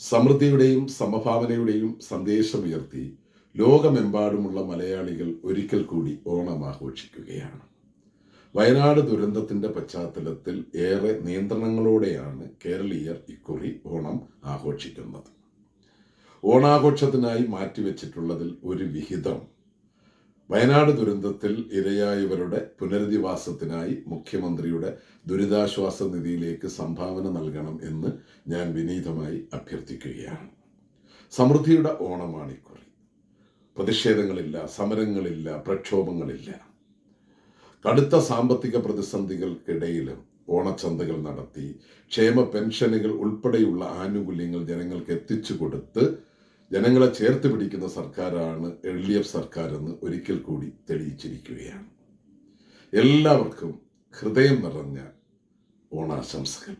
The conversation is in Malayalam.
സമൃദ്ധിയുടെയും സമഭാവനയുടെയും സന്ദേശമുയർത്തി ലോകമെമ്പാടുമുള്ള മലയാളികൾ ഒരിക്കൽ കൂടി ഓണം ആഘോഷിക്കുകയാണ്. വയനാട് ദുരന്തത്തിന്റെ പശ്ചാത്തലത്തിൽ ഏറെ നിയന്ത്രണങ്ങളോടെയാണ് കേരളീയർ ഇക്കുറി ഓണം ആഘോഷിക്കുന്നത്. ഓണാഘോഷത്തിനായി മാറ്റിവെച്ചിട്ടുള്ളതിൽ ഒരു വിഹിതം. വയനാട് ദുരന്തത്തിൽ ഇരയായവരുടെ പുനരധിവാസത്തിനായി മുഖ്യമന്ത്രിയുടെ ദുരിതാശ്വാസ നിധിയിലേക്ക് സംഭാവന നൽകണം എന്ന് ഞാൻ വിനീതമായി അഭ്യർത്ഥിക്കുകയാണ്. സമൃദ്ധിയുടെ ഓണമാണ് ഇക്കുറി പ്രതിഷേധങ്ങളില്ല സമരങ്ങളില്ല പ്രക്ഷോഭങ്ങളില്ല. കടുത്ത സാമ്പത്തിക പ്രതിസന്ധികൾക്കിടയിലും ഓണച്ചന്തകൾ നടത്തി ക്ഷേമ പെൻഷനുകൾ ഉൾപ്പെടെയുള്ള ആനുകൂല്യങ്ങൾ ജനങ്ങൾക്ക് എത്തിച്ചു കൊടുത്ത് ജനങ്ങളെ ചേർത്ത് പിടിക്കുന്ന സർക്കാരാണ് എൽ ഡി എഫ് സർക്കാർ എന്ന് ഒരിക്കൽ കൂടി തെളിയിച്ചിരിക്കുകയാണ്. എല്ലാവർക്കും ഹൃദയം നിറഞ്ഞ ഓണാശംസകൾ.